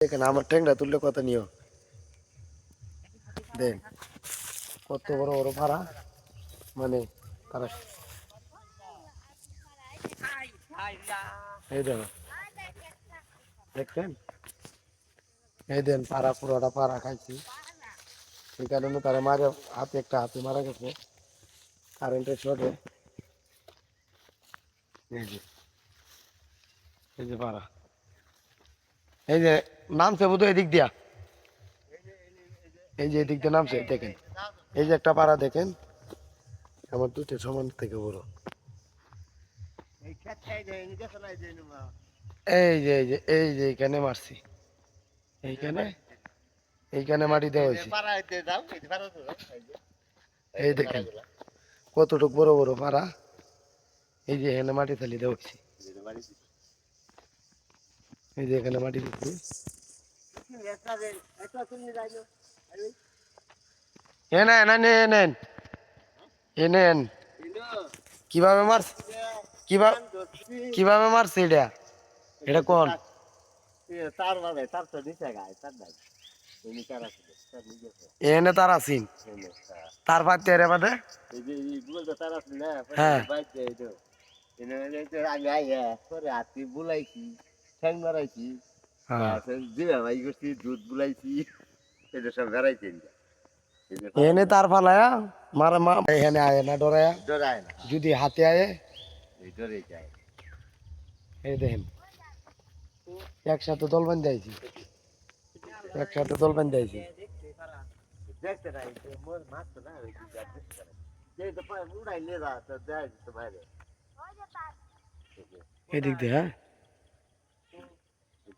দেখেন আমার ট্যাংরা তুললে কত নিও দেখ কত বড় বড় ভাড়া মানে তারা এই দেখো দেখছেন এই দেন পাড়া পুরোটা পাড়া খাইছি এই কারণে তারা মারে হাতে একটা হাতে মারা গেছে কারেন্টের শর্টে এই যে এই যে পাড়া এই যে নামছে বোধ এদিক দিয়া। এই যে এদিক দিয়ে নামছে, দেখেন। এই যে একটা পাড়া দেখেন, আমার দুটো সমান থেকে বড়। এই যে এই যে এই যে, এইখানে মারছি। এইখানে? এইখানে মাটি দেওয়া হয়েছে। এই দেখেন, কতটুক বড় বড় পাড়া। এই যে এখানে মাটি থালি দেওয়া হয়েছে। এই যে এখানে মাটি দিচ্ছি এ নেন এ নেন, এ নেন এ নেন কিভাবে মার কিভাবে কিভাবে মারছে এটা এটা কোন তার মানে তার তো নিচে গায়ে তার নাই এমনি তার আছে তার নিজে এনে তার আসিন তার পাতে এর বাদে এই যে এইগুলো তো তার আছে না হ্যাঁ। বাইতে এই তো এনে এই তো ঠ্যাং মারাইছি হ্যাঁ। জিরা ভাই করছি দুধ বুলাইছি এটা সব বেড়াইছি এনে তার ফালায়া মারা মা এখানে আয় না ডরায়া। ডরায় না। যদি হাতে আয়ে এই ডরে যায়। এই দেখেন একসাথে দল বান্ধে আইছি। একসাথে দল বান্ধে আইছি। দেখতে না এই যে মোর মাছ তো না ওই যে যে তো উড়াই লে যা তো দেয় তো বাইরে। এদিক দিয়ে হ্যাঁ।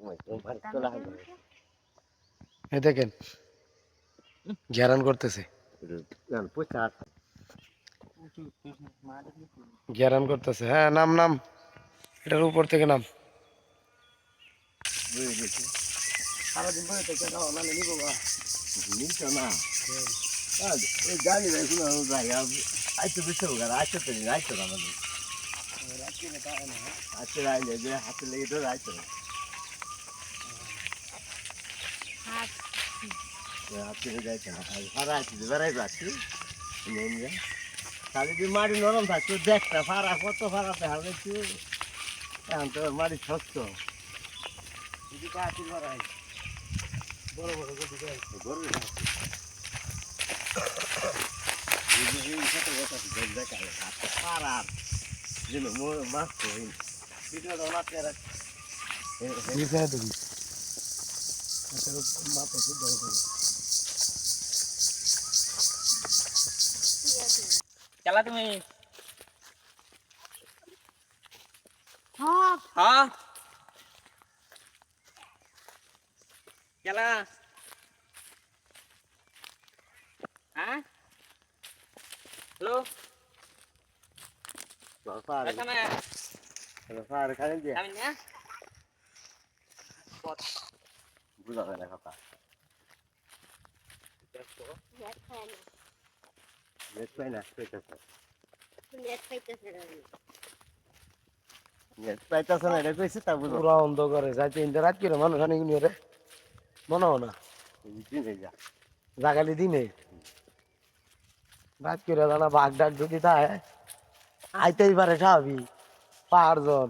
তারে নিকাল ওই তো ভাই তোলা হলো এই দেখেন ঘেরান করতেছে গান পুছা আছে ঘেরান করতেছে হ্যাঁ নাম নাম এটার উপর থেকে নাম বুঝে গেছি সারাদিন বয়ে থেকে নাহলে নিবো নিতো না আর এই মাটি নরম থাকতো দেখটা ফারা কত ফারাতে হারাইছি এখন তো মাটি শক্ত বড় বড় দেয় গরু মাছ ভিডিওটা বানাতে আর নিচে তুমি Jalan tuh nih. Hah? Hah? Jalan. Halo. Selamat pagi. Selamat pagi. Selamat pagi. Selamat kalian Selamat pagi. বুঝা যায় না কথা নেট পাই না পেতেছে নেট পাইতেছে না এটা কইছে দিনে যা জাগালি দিনে রাত করে জানা বাঘ ডাক যদি তাই আইতেই পারে স্বাভাবিক পাহাড় জন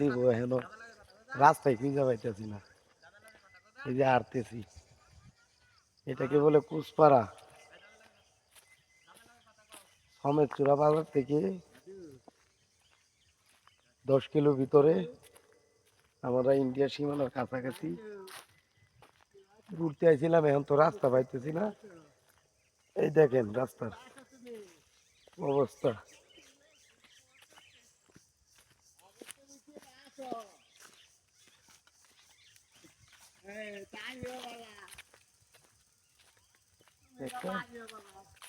দিব রাস্তায় এটাকে বলে কুসপাড়া সমেত থেকে দশ কিলো ভিতরে আমরা ইন্ডিয়া সীমানার কাছাকাছি ঘুরতে আইছিলাম, এখন তো রাস্তা পাইতেছি না। এই দেখেন রাস্তার অবস্থা। 哎，打晕我了！我要打晕我了。